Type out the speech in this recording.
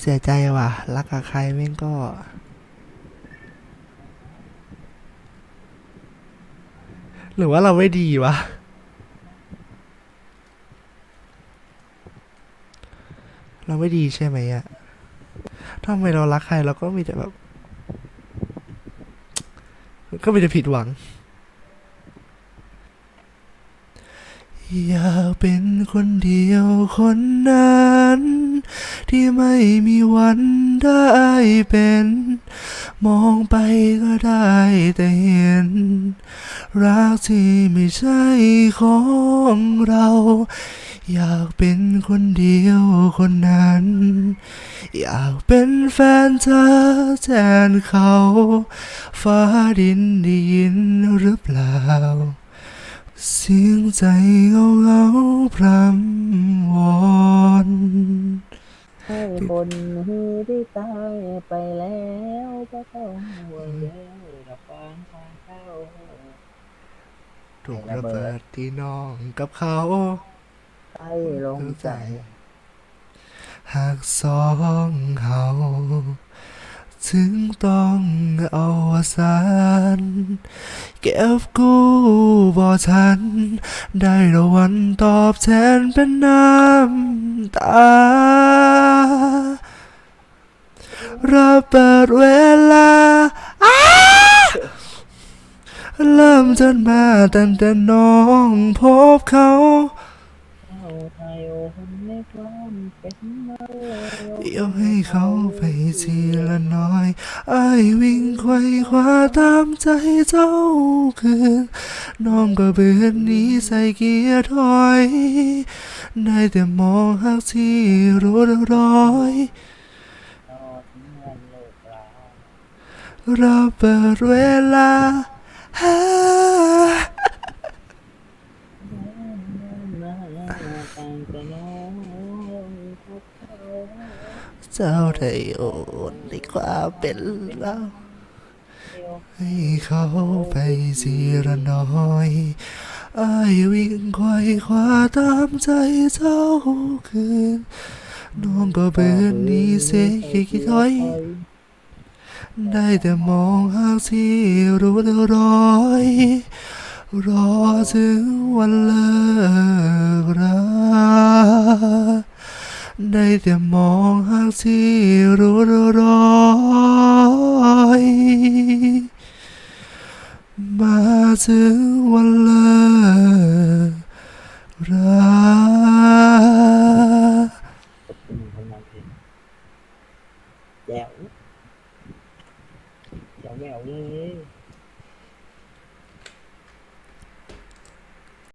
เสียใจว่ะ รักกับใครแม่งก็ หรือว่าเราไม่ดีวะ เราไม่ดีใช่ไหมอะทำไมเรารักใครเราก็มีแต่แบบ ก็มีแต่ผิดหวัง อยากเป็นคนเดียวคนนั้น ที่ไม่มีวันได้เป็น มองไปก็ได้แต่เห็น รักที่ไม่ใช่ของเรา อยากเป็นคนเดียวคนนั้น อยากเป็นแฟนเธอแทนเขา ฟ้าดินได้ยินหรือเปล่า เสียงใจเงาเงาๆพรำ วอนห้คนที่ตายไปแล้วก็ต้องห่วงใยกับความทางเข้าถูกระเบิดที่น้องกับเขาใต้ลงใจ หากสองเขาถึงต้องเอาสารเก็บกู้บ่ทัน ได้ละวันตอบแทนเป็นน้ำตา ระเบิ ดเวลา เริ่มจนมาตั้งแต่น้องพบเขาเยวามเป็นเราเดี๋ยวให้เขาไปทีละน้อยไอ้วิ่งไขว่คว้าตามใจเจ้าคืน น้องก็เบื่อนหนี้ใส่เกียร์ถอย ได้แต่มองหักที่รู้ร้อย ตอดเงินโลกเรา ระเบิดเวลาฮามาตั้งแต่น้องพบเขาเจ้าได้โอนในความเป็นเราให้เขาไปทีละน้อยไอ้ายวิ่งไขว่คว้าตามใจเจ้าคืน น้องก็เบินหนี้เสียกี่ถอย ได้แต่มองหากที่รู้เรียบร้อย รอถึงวันเลิกราได้แต่มองหากที่รู้เรียบร้อยมาถึงวันเลิกรา อืมทำงานเพลง แจ๋วแจ๋วแหววเลย